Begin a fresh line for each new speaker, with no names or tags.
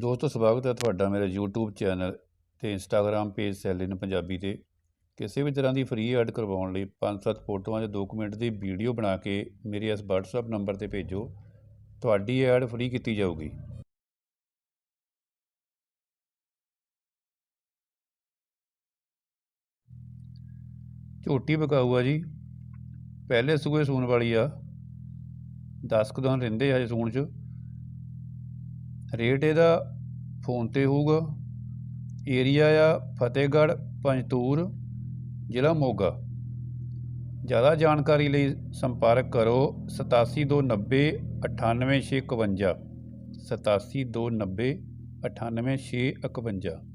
ਦੋਸਤੋ, ਸਵਾਗਤ ਹੈ ਤੁਹਾਡਾ ਮੇਰੇ YouTube ਚੈਨਲ ਤੇ Instagram ਪੇਜ ਸੈਲਿਨ ਪੰਜਾਬੀ ਤੇ। ਕਿਸੇ ਵੀ ਤਰ੍ਹਾਂ ਦੀ ਫ੍ਰੀ ਐਡ ਕਰਵਾਉਣ ਲਈ 5-7 ਫੋਟੋਆਂ ਜਾਂ 2 ਮਿੰਟ ਦੀ ਵੀਡੀਓ ਬਣਾ ਕੇ ਮੇਰੇ ਇਸ WhatsApp ਨੰਬਰ ਤੇ ਭੇਜੋ। ਤੁਹਾਡੀ ਐਡ ਫ੍ਰੀ ਕੀਤੀ ਜਾਊਗੀ। ਝੋਟੀ ਵਿਕਾਊ ਆ ਜੀ। ਪਹਿਲੇ ਸੂਏ ਸੂਣ ਵਾਲੀ ਆ। 10 ਕੁ ਦਿਨ ਰਹਿੰਦੇ ਆ ਜੇ ਸੂਣ 'ਚ। ਰੇਟ ਇਹਦਾ ਫੋਨ ਤੇ ਹੋਊਗਾ। ਏਰੀਆ ਆ ਫਤਿਹਗੜ੍ਹ, ਪੰਜਤੂਰ, ਜ਼ਿਲ੍ਹਾ ਮੋਗਾ। ਜ਼ਿਆਦਾ ਜਾਣਕਾਰੀ ਲਈ ਸੰਪਰਕ ਕਰੋ 8729 98651 8729 98651